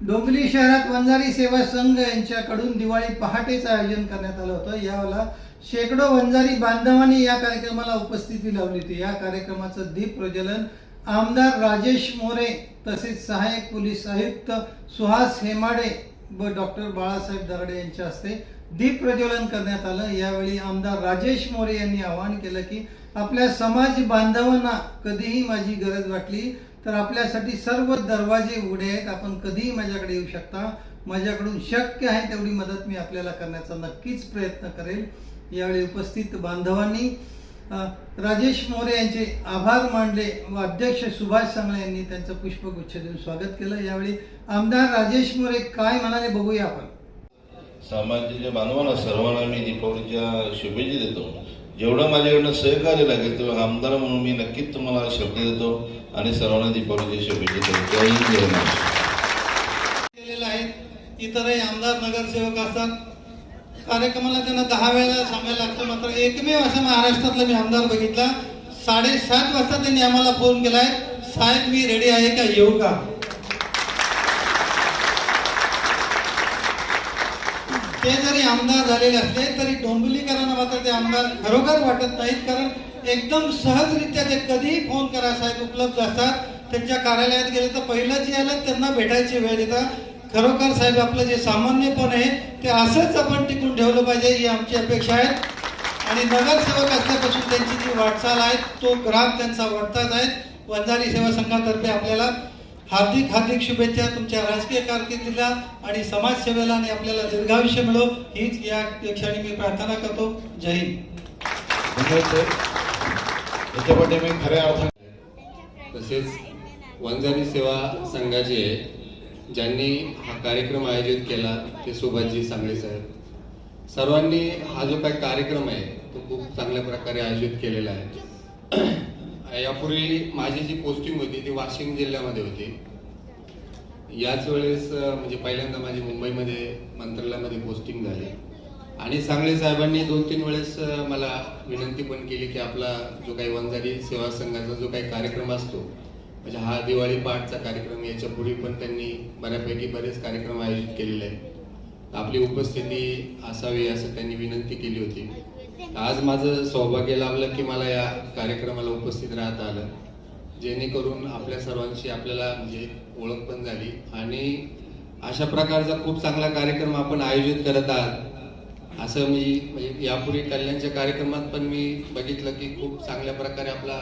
डोंगरी शहरात वंजारी सेवा संघ यांच्याकडून दिवाळी पहाटेचं आयोजन करण्यात आलं होतं. यावेळेला शेकडो वंजारी बांधवांनी या कार्यक्रमाला उपस्थिती लावली होती. या कार्यक्रमाचं दीप प्रज्वलन आमदार राजेश मोरे तसेच सहाय्यक पोलीस आयुक्त सुहास हेमाडे व डॉक्टर बाळासाहेब दराडे यांच्या हस्ते दीप प्रज्वलन करण्यात आलं. यावेळी आमदार राजेश मोरे यांनी आवाहन केलं की आपल्या समाज बांधवांना कधीही माझी गरज वाटली तर आपल्यासाठी सर्व दरवाजे उघडे आहेत. आपण कधीही माझ्याकडे येऊ शकता. माझ्याकडून शक्य आहे तेवढी मदत मी आपल्याला करण्याचा नक्कीच प्रयत्न करेल. यावेळी उपस्थित बांधवांनी राजेश मोरे यांचे आभार मानले व अध्यक्ष सुभाष सांगळे यांनी त्यांचं पुष्पगुच्छ देऊन स्वागत केलं. यावेळी आमदार राजेश मोरे काय म्हणाले बघूया आपण. समाजाच्या बांधवांना सर्वांना मी दीपावलीच्या शुभेच्छा देतो. जेवढं माझ्याकडनं सहकार्य लागेल तेव्हा आमदार म्हणून मी नक्कीच तुम्हाला शब्द देतो आणि सर्वांना दीपावलीच्या शुभेच्छा केलेलं आहे. इतरही आमदार नगरसेवक असतात. कार्यक्रमाला त्यांना दहा वेळेला सांगायला लागतं. मात्र एकमेव असा महाराष्ट्रातला मी आमदार बघितला. साडेसात वाजता त्यांनी आम्हाला फोन केलाय. साहेब मी रेडी आहे का? येऊ का? ते जरी आमदार झालेले असले तरी डोंबिवलीकरांना मात्र ते आमदार खरोखर वाटत नाहीत कारण एकदम सहजरित्या ते कधीही फोन करा साहेब उपलब्ध असतात. त्यांच्या कार्यालयात गेले तर पहिलं जे आलं त्यांना भेटायची वेळ देतात. खरोखर साहेब आपलं जे सामान्यपण आहे ते असंच आपण टिकून ठेवलं पाहिजे ही आमची अपेक्षा आहे. आणि नगरसेवक असल्यापासून त्यांची जी वाटचाल आहे तो ग्राम त्यांचा वाटताच आहे. वंजारी सेवा संघातर्फे आपल्याला हार्दिक हार्दिक शुभेच्छा तुमच्या राजकीय कारकिर्दीला आणि समाजसेवेला आणि आपल्याला दीर्घायुष्य मिळो. हीच या क्षणी मी प्रार्थना करतो. जय हिंद. मी खऱ्या अर्थाने तसेच वंजारी सेवा संघाचे ज्यांनी हा कार्यक्रम आयोजित केला ते सुभाषजी सांगळे साहेब सर्वांनी हा जो काही कार्यक्रम आहे तो खूप चांगल्या प्रकारे आयोजित केलेला आहे. यापूर्वी माझी जी पोस्टिंग होती ती वाशिम जिल्ह्यामध्ये होती. याच वेळेस म्हणजे पहिल्यांदा माझी मुंबईमध्ये मंत्रालयामध्ये पोस्टिंग झाली. आणि सांगळे साहेबांनी दोन तीन वेळेस मला विनंती पण केली की आपला जो काही वंजारी सेवा संघाचा जो काही कार्यक्रम असतो म्हणजे हा दिवाळी पाठचा कार्यक्रम याच्यापूर्वी पण त्यांनी बऱ्यापैकी बरेच कार्यक्रम आयोजित केलेले आहेत. आपली उपस्थिती असावी असं त्यांनी विनंती केली होती. आज माझं सौभाग्य लाभलं की मला या कार्यक्रमाला उपस्थित राहता आलं जेणेकरून आपल्या सर्वांशी आपल्याला म्हणजे ओळख पण झाली. आणि अशा प्रकारचा खूप चांगला कार्यक्रम आपण आयोजित करत आहात. असं मी म्हणजे यापूर्वी कल्याणच्या कार्यक्रमात पण मी बघितलं की खूप चांगल्या प्रकारे आपला